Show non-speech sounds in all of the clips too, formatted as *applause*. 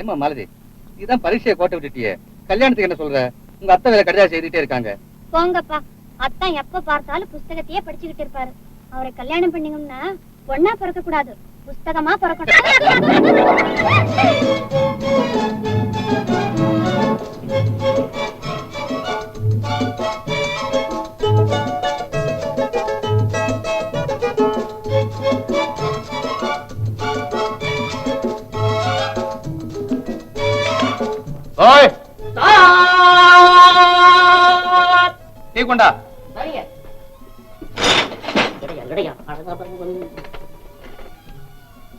ஏமா மாலதி நீதான் பரீட்சையை கோட்டை விட்டுட்டியே. கல்யாணத்துக்கு என்ன சொல்ற? உங்க அத்தை வேற கடிதா செய்துட்டே இருக்காங்க. போங்கப்பா. அத்தான் எப்ப பார்த்தாலும் புஸ்தகத்தையே படிச்சுக்கிட்டு இருப்பாரு. அவரை கல்யாணம் பண்ணீங்கன்னா ஒன்னா பிறக்க கூடாது புஸ்தகமா பிறக்கணும். ஓய். டீ கொண்டா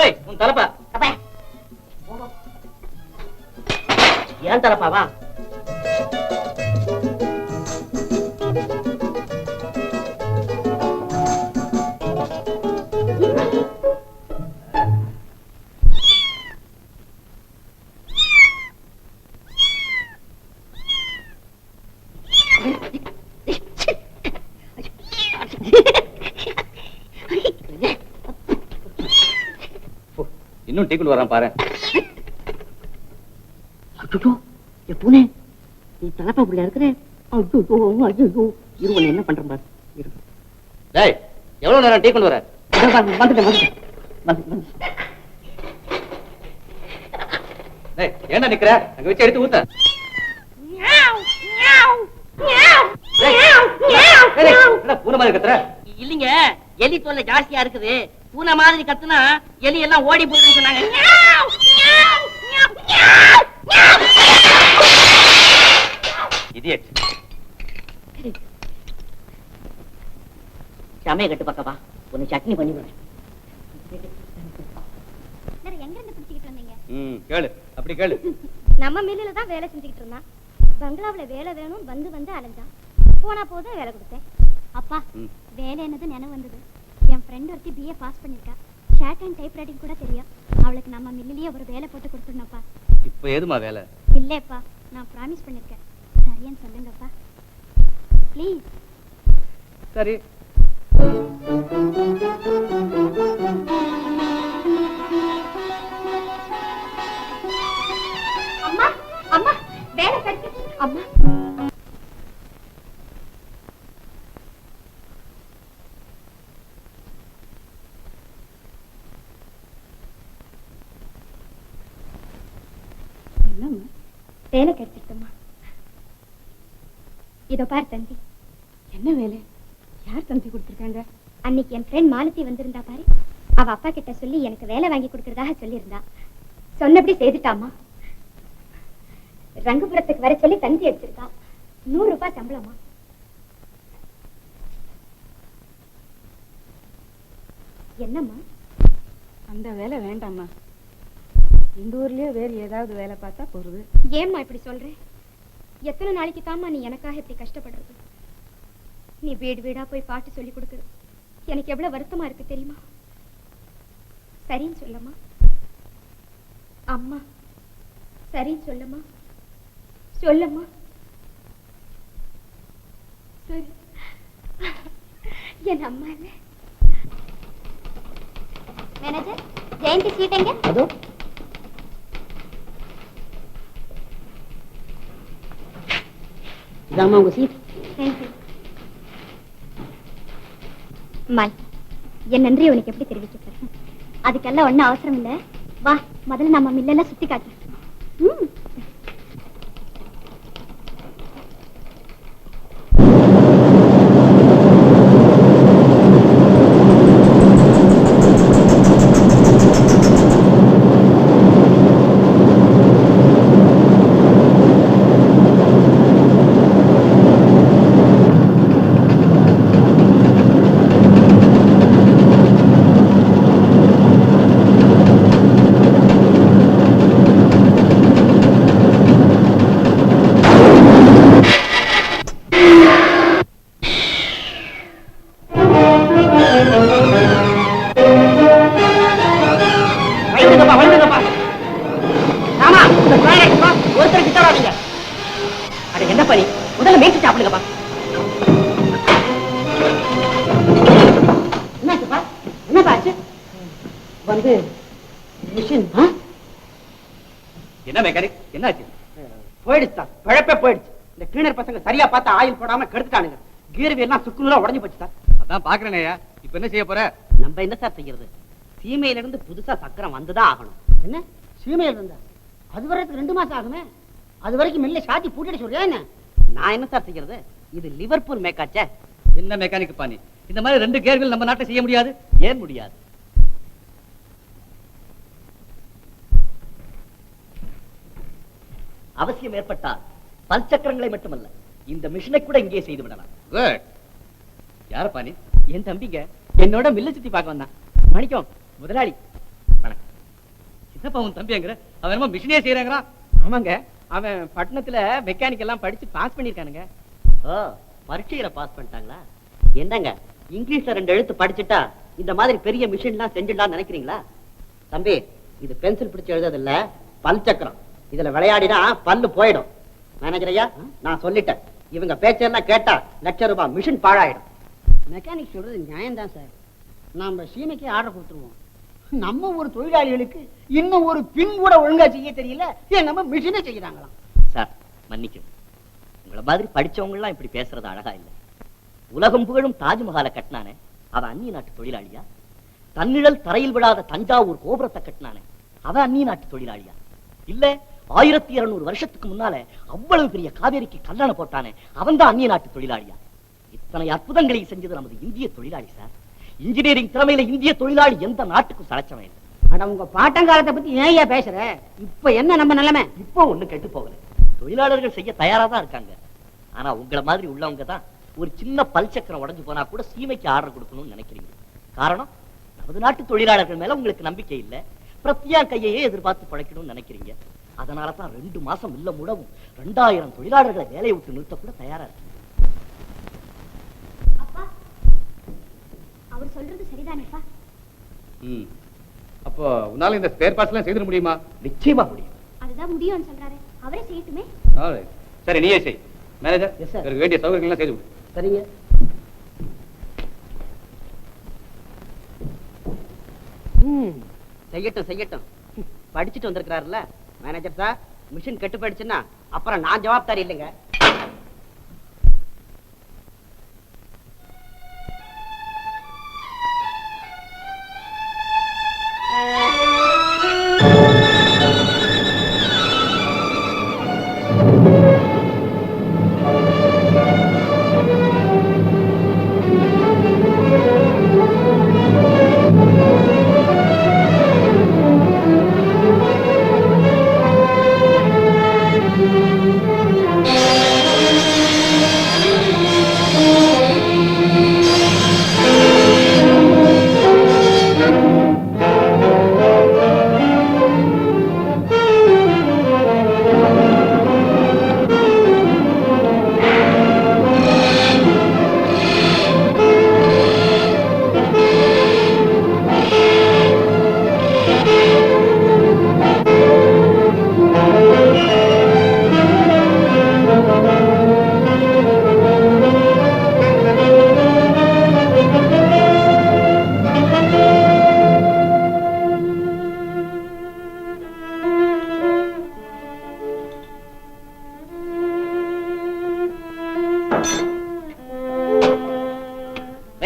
ஏய் உன் தலப்பா. அப்பா. ஏன் தலப்பாவா? இன்னும் டீ கொண்டு வரான் பாரு. அச்சோ என் பூனே. நீ தலப்பா இப்படி இருக்கிற. ஐயோ ஐயோ இருவன் என்ன பண்றேன் பாரு. இரு. டேய் எவ்வளவு நேரம் டீ கொண்டு வர? வந்துட்டேன் வந்துட்டேன். வந்து வந்து டேய் ஏன்டா நிக்கிற? அங்க வச்சு எடுத்து ஊத்த. பூனை மாதிரி கத்துற? இல்லைங்க எலி தொல்லை ஜாஸ்தியா இருக்குது. பூனை மாதிரி கத்துனா எலி எல்லாம் ஓடி போயிடுன்னு சொன்னாங்க. சமைய கட்டு பக்கவா ஒன்னு சட்னி பண்ணி விடுறேன். எங்க இருந்து பிடிச்சிக்கிட்டு வந்தீங்க? ம் கேளு. அப்படி கேளு. நம்ம மில்லுல தான் வேலை செஞ்சுக்கிட்டு இருந்தான். பங்களாவுல வேலை வேணும் வந்து வந்து அலைஞ்சான். போனா போதும் வேலை கொடுத்தேன். அப்பா. வேலை என்னது நினைவு வந்தது? என் ஃப்ரெண்ட் ஒருத்தி பிஏ பாஸ் பண்ணிருக்கா. ஷார்ட் அண்ட் டைப் ரைட்டிங் கூட தெரியும். அவளுக்கு நம்ம மில்லிலேயே ஒரு வேலை போட்டு கொடுத்துடணும்ப்பா. இப்ப ஏதுமா வேலை? இல்லையப்பா நான் ப்ராமிஸ் பண்ணிருக்கேன். சரியான்னு சொல்லுங்கப்பா. ப்ளீஸ் சரி. அம்மா அம்மா வேலை கிடைச்சு அம்மா. வேலை கிடைச்சிருக்குமா? இதோ பார் தம்பி. என்ன வேலை? யார் தந்தி கொடுத்துருக்காங்க? அன்னைக்கு என் ஃப்ரெண்ட் மாலத்தி வந்திருந்தா பாரு. அவ அப்பா கிட்ட சொல்லி எனக்கு வேலை வாங்கி கொடுக்கறதாக சொல்லியிருந்தா. சொன்னபடி செய்துட்டாமா ரங்கபுரத்துக்கு வர சொல்லி தந்தி அடிச்சிருக்கா. நூறு ரூபாய் சம்பளமா என்னம்மா? அந்த வேலை வேண்டாம்மா. இந்த ஊர்லயே வேறு ஏதாவது வேலை பார்த்தா போறது. ஏம்மா இப்படி சொல்ற? எத்தனை நாளைக்கு தாம்மா நீ எனக்காக இப்படி கஷ்டப்படுறது? நீ வீடு வீடா போய் பாட்டு சொல்லி கொடுக்குற. எனக்கு எவ்வளவு வருத்தமா இருக்கு தெரியுமா? சரின்னு சொல்லம்மா. அம்மா சரின்னு சொல்லம்மா. சொல்லம்மா. சரி. என் அம்மா இல்ல. மேனேஜர் ஜெயந்தி சீட் எங்க? அதோ உங்க சீட் தேங்க்யூ என் நன்றி உனக்கு எப்படி தெரிவிக்க அதுக்கெல்லாம் ஒன்னும் அவசரம் இல்ல. வா முதல்ல நம்ம மில்லெல்லாம் சுத்தி காட்டு ம். பார்த்து ஆயில் போடாம கெடுத்துட்டானுங்க. கீர் எல்லாம் சுக்குநூறா உடஞ்சு போச்சு சார். அதான் பாக்குறேனேயா இப்ப என்ன செய்ய போற? நம்ம என்ன சார் செய்யறது? சீமையில இருந்து புதுசா சக்கரம் வந்துதான் ஆகணும். என்ன? சீமையில இருந்தா அது வரைக்கும் ரெண்டு மாசம் ஆகுமே? அது வரைக்கும் மில்ல சாத்தி பூட்டிட்டு சொல்றியா என்ன? நான் என்ன சார் செய்யறது? இது லிவர்பூல் மேக்காச்சே. என்ன மெக்கானிக் பாணி இந்த மாதிரி ரெண்டு கேர்கள் நம்ம நாட்டை செய்ய முடியாது? ஏன் முடியாது? அவசியம் ஏற்பட்டால் பல் சக்கரங்களை மட்டுமல்ல இந்த மிஷினை கூட இங்கே செய்து விடலாம். குட் யார பாணி என் தம்பிங்க. என்னோட மில்ல சுத்தி பார்க்க வந்தான். மணிக்கம் முதலாளி. வணக்கம். என்னப்பா உன் தம்பிங்கிற அவன் என்னமோ மிஷினே செய்யறாங்கிறான். ஆமாங்க. அவன் பட்டணத்துல மெக்கானிக் எல்லாம் படிச்சு பாஸ் பண்ணிருக்கானுங்க ஓ பரீட்சையில பாஸ் பண்ணிட்டாங்களா? என்னங்க இங்கிலீஷ்ல ரெண்டு எழுத்து படிச்சுட்டா இந்த மாதிரி பெரிய மிஷின்லாம் செஞ்சிடலாம்னு நினைக்கிறீங்களா? தம்பி இது பென்சில் பிடிச்சு எழுதுறது இல்ல பல் சக்கரம். இதுல விளையாடினா பல்லு போயிடும். மேனேஜர் ஐயா நான் சொல்லிட்டேன். இவங்க பேச்செல்லாம் கேட்டா லட்ச ரூபாய் மிஷின் பாழாயிடும். மெக்கானிக் சொல்றது நியாயம்தான் சார் நாம சீமைக்கு ஆர்டர் கொடுத்துருவோம். நம்ம ஒரு தொழிலாளிகளுக்கு இன்னும் ஒரு பின் கூட ஒழுங்கா செய்ய தெரியல. ஏன் நம்ம மிஷினை செய்யறாங்களாம் சார் மன்னிக்கும் உங்களை மாதிரி படிச்சவங்க எல்லாம் இப்படி பேசுறது அழகா இல்ல. உலகம் புகழும் தாஜ்மஹாலை கட்டினானே. அவன் அந்நிய நாட்டு தொழிலாளியா? தன்னிழல் தரையில் விழாத தஞ்சாவூர் கோபுரத்தை கட்டினானே. அவன் அந்நிய நாட்டு தொழிலாளியா? இல்ல ஆயிரத்தி இருநூறு வருஷத்துக்கு முன்னால அவ்வளவு பெரிய காவேரிக்கு கல்லணை போட்டானே. அவன் தான் அந்நிய நாட்டு தொழிலாளியா? இத்தனை அற்புதங்களை செஞ்சது நமது இந்திய தொழிலாளி சார். இன்ஜினியரிங் திறமையில இந்திய தொழிலாளி எந்த நாட்டுக்கும் சளைச்சவன் இல்லை. அட உங்க பாட்டங்காலத்தை பத்தி ஏன் ஏன் பேசுற? இப்ப என்ன நம்ம நிலைமை? இப்போ ஒண்ணு கெட்டு போகல. தொழிலாளர்கள் செய்ய தயாரா தான் இருக்காங்க. ஆனா உங்களை மாதிரி உள்ளவங்க தான் ஒரு சின்ன பல் சக்கரம் உடைஞ்சு போனா கூட சீமைக்கு ஆர்டர் கொடுக்கணும்னு நினைக்கிறீங்க. காரணம் நமது நாட்டு தொழிலாளர்கள் மேல உங்களுக்கு நம்பிக்கை இல்ல. பிரத்யா கையையே எதிர்பார்த்து பழைக்கணும்னு நினைக்கிறீங்க. அதனால தான் ரெண்டு மாசம் இல்ல முடவும் ரெண்டாயிரம் தொழிலாளர்களை வேலையை விட்டு நிறுத்த கூட தயாரா இருக்கு. அப்பா அவர் சொல்றது சரிதானேப்பா ம். அப்போ உன்னால இந்த ஸ்பேர் பார்ட்ஸ் எல்லாம் செய்திட முடியுமா? நிச்சயமா முடியும். அதுதான் முடியும்னு சொல்றாரு. அவரே செய்யட்டுமே. சரி நீயே செய். மேனேஜர். இவருக்கு வேண்டிய சௌகரியங்கள் எல்லாம் செய்து சரிங்க. செய்யட்டும் செய்யட்டும். படிச்சுட்டு வந்திருக்கிறாருல்ல? மேனேஜர் சார் மிஷின் கெட்டு போயிடுச்சுன்னா அப்புறம் நான் ஜவாப்தாரி இல்லைங்க.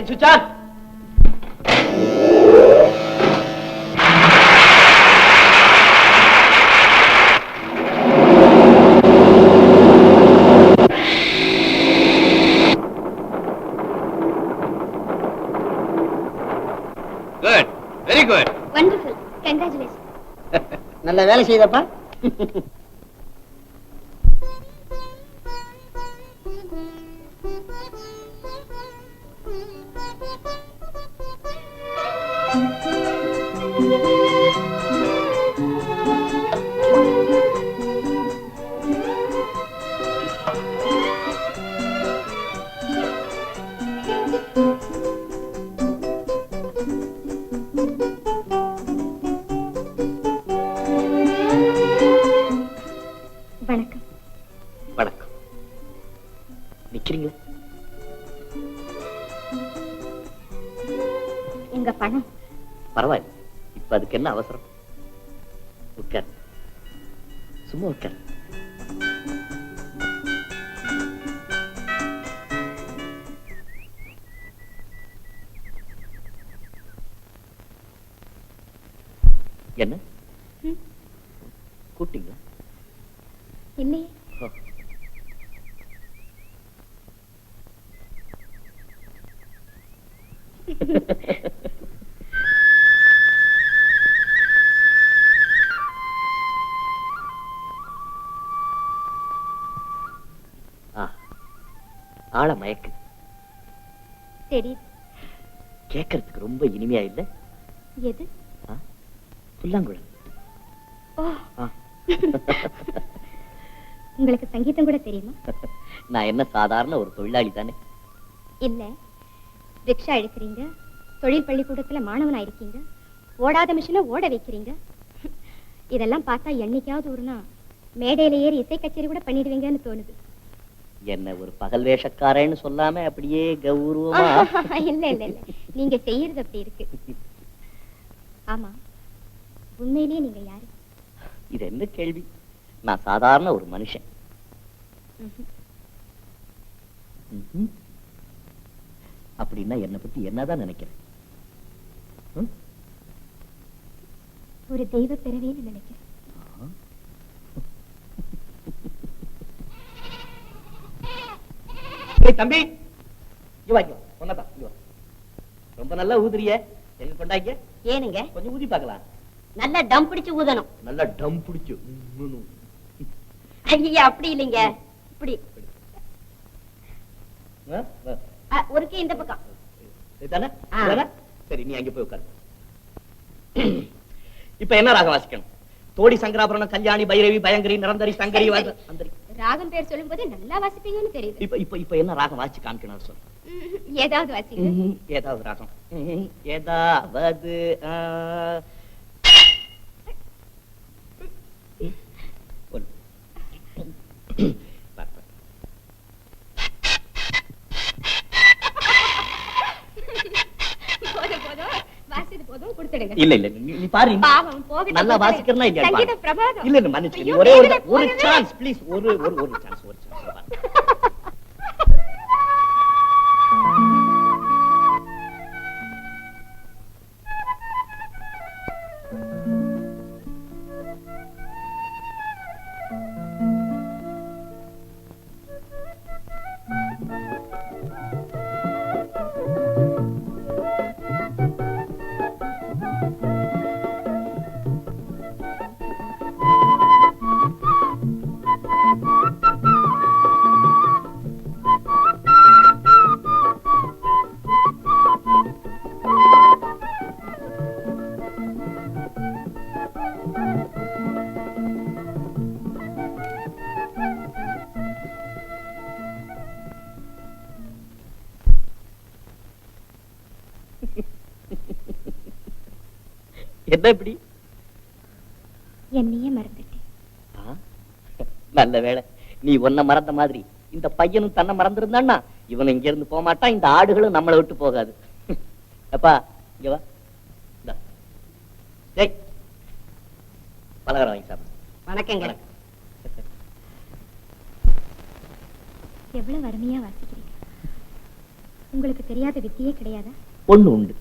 ரைட் சுவிட்ச் on good very good wonderful congratulation நல்ல வேலை செய்தப்பா. *laughs* வணக்கம். வணக்கம். நிக்கிறீங்களா? உங்க பணம்? பரவாயில்ல. இப்ப அதுக்கு என்ன அவசரம்? உட்கார் சும்மா உட்கார் என்ன. கூட்டிங்களா ஆ, ஆள மயக்கு தெரியுது கேட்கறதுக்கு ரொம்ப இனிமையா இல்ல எது ஆ? புல்லாங்குழல் ஓ ஆ. உங்களுக்கு சங்கீதம் கூட தெரியுமா? *laughs* நான் என்ன சாதாரண ஒரு தொழிலாளி தானே? இல்ல. ரிக்ஷா இழுக்கிறீங்க தொழில் பள்ளிக்கூடத்துல மாணவனா இருக்கீங்க ஓடாத மிஷினை ஓட வைக்கிறீங்க. *laughs* இதெல்லாம் பார்த்தா என்னைக்காவது ஒரு நாள் மேடையில ஏறி இசை கச்சேரி கூட பண்ணிடுவீங்கன்னு தோணுது. என்ன ஒரு பகல் வேஷக்காரன்னு சொல்லாம அப்படியே கௌரவமா? *laughs* இல்ல இல்ல இல்ல. நீங்க செய்யறது அப்படி இருக்கு. ஆமா. உண்மையிலேயே நீங்க யாரு? இது என்ன கேள்வி? நான் சாதாரண ஒரு மனுஷன். அப்படின்னா என்னை பத்தி என்னதான் நினைக்கிறேன்? ஒரு தெய்வ பிறவின்னு நினைக்கிறேன். தம்பி. ரொம்ப நல்லா ஊதுறிய. கொண்டாங்க ஏனுங்க? கொஞ்சம் ஊதி பார்க்கலாம். நல்லா டம் பிடிச்சு ஊதணும். நல்லா டம் பிடிச்சு. ஐயா அப்படி இல்லைங்க. இப்படி. ஒருக்கே இந்த பக்கம்? சரி நீ அங்க போய் உட்காரு. இப்ப என்ன ராகம் வாசிக்கணும் தோடி சங்கராபரணம் கல்யாணி பைரவி பயங்கரி நிரந்தரி சங்கரி வாச- ராகம் பேர் சொல்லும் போதே நல்லா வாசிப்பீங்கன்னு தெரியுது. இப்ப இப்ப இப்ப என்ன ராகம் வாசிச்சு காமிக்கணும் சொல்லு. ஏதாவது வாசிங்க. ம்ஹும். ஏதாவது ராகம். ஏதாவது ஆ. ம். ஒண்ணு. பாரு, பாரு. போதும் போதும் வாசிது இல்ல இல்ல நீ பாரு பாவம் போகட்டும் நல்லா. வாசிக்கிறனா இல்லையா பாரு. சங்கீத பிரபாதம் இல்ல இல்ல மன்னிச்சு ஒரே ஒரு ஒரு. சான்ஸ் ப்ளீஸ் ஒரு ஒரு ஒரு சான்ஸ் ஒரு சான்ஸ் நல்ல வேளை. நீ உன்னை மறந்த மாதிரி. இந்த பையனும் தன்னை மறந்திருந்தான்னா இவன் இங்க இருந்து போக மாட்டான் இந்த ஆடுகளும் நம்மளை விட்டு போகாது. *laughs* அப்பா இங்க வா. பலகாரம் வாங்கி சாப்பிடு. வணக்கங்க. வணக்கம். *laughs* எவ்வளவு அருமையா வாசிக்கிறீங்க. உங்களுக்கு தெரியாத வித்தியே கிடையாதா? ஒண்ணு உண்டு.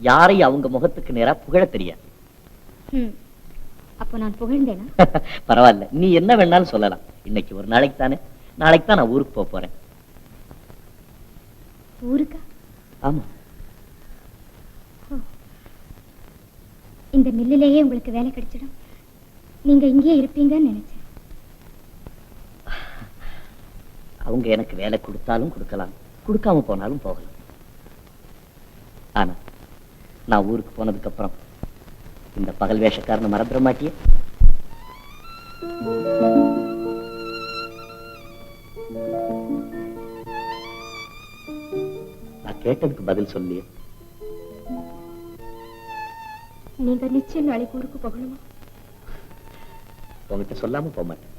யாரையும் அவங்க முகத்துக்கு நேரா புகழ தெரியாது. ம் அப்போ நான் புகழ்ந்தேனா? *laughs* பரவாயில்ல. நீ என்ன வேணாலும் சொல்லலாம். இன்னைக்கு ஒரு நாளைக்கு தானே. நாளைக்கு தான் நான் ஊருக்கு போக போறேன். ஊருக்கா? ஆமா. இந்த மில்லிலேயே உங்களுக்கு வேலை கிடைச்சிடும். நீங்க இங்கேயே இருப்பீங்கன்னு நினைச்சேன். அவங்க எனக்கு வேலை கொடுத்தாலும் கொடுக்கலாம். கொடுக்காம போனாலும் போகலாம். ஆனா நான் ஊருக்கு போனதுக்கு அப்புறம் இந்த பகல் வேஷக்காரனை மறந்துட மாட்டியே? நான் கேட்டதுக்கு பதில் சொல்லியே. நீங்க நிச்சயம் நாளைக்கு ஊருக்கு போகணுமா? உங்ககிட்ட சொல்லாம போக மாட்டேன்